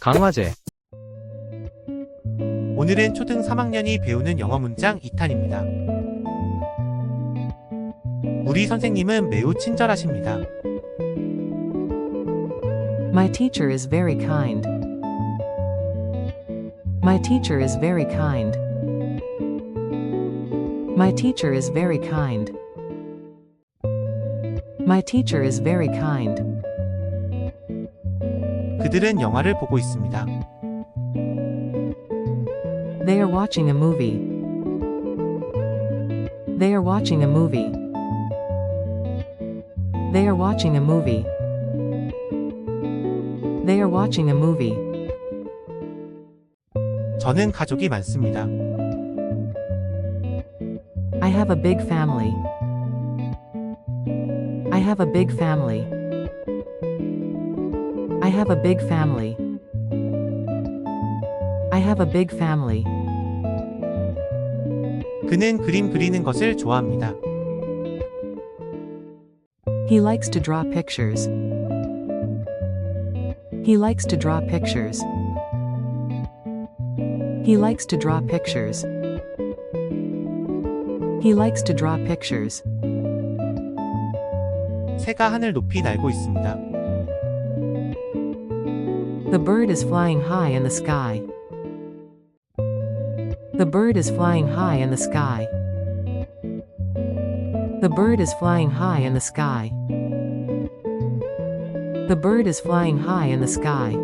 강화제 오늘은 초등 3학년이 배우는 영어 문장 2탄입니다. 우리 선생님은 매우 친절하십니다. My teacher is very kind. My teacher is very kind. My teacher is very kind. My teacher is very kind. 그들은 영화를 보고 있습니다. They are watching a movie. They are watching a movie. They are watching a movie. They are watching a movie. 저는 가족이 많습니다. I have a big family. I have a big family. I have a big family. I have a big family. 그는 그림 그리는 것을 좋아합니다. He likes to draw pictures. He likes to draw pictures. He likes to draw pictures. He likes to draw pictures. 새가 하늘 높이 날고 있습니다. The bird is flying high in the sky. The bird is flying high in the sky. The bird is flying high in the sky. The bird is flying high in the sky.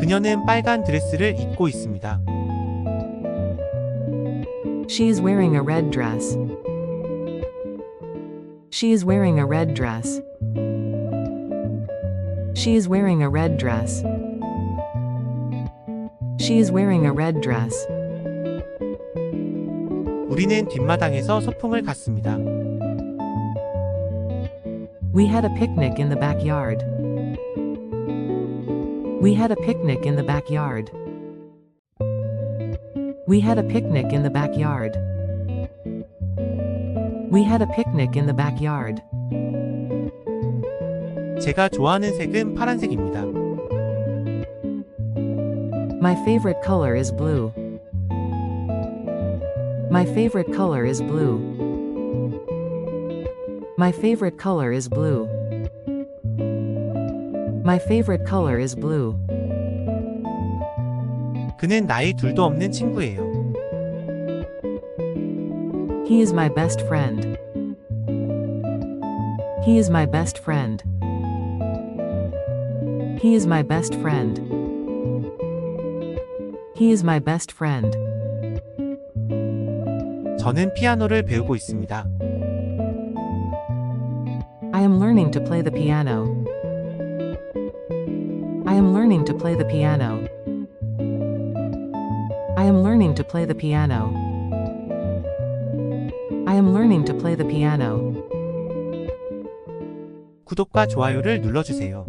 그녀는 빨간 드레스를 입고 있습니다. She is wearing a red dress. She is wearing a red dress. She is wearing a red dress. She is wearing a red dress. 우리는 뒷마당에서 소풍을 갔습니다. We had a picnic in the backyard. We had a picnic in the backyard. We had a picnic in the backyard. We had a picnic in the backyard. 제가 좋아하는 색은 파란색입니다. My favorite color is blue. My favorite color is blue. My favorite color is blue. My favorite color is blue. 그는 나이 둘도 없는 친구예요. He is my best friend. He is my best friend. He is my best friend. He is my best friend. 저는 피아노를 배우고 있습니다. I am learning to play the piano. I am learning to play the piano. I am learning to play the piano. I am learning to play the piano. 구독과 좋아요를 눌러주세요.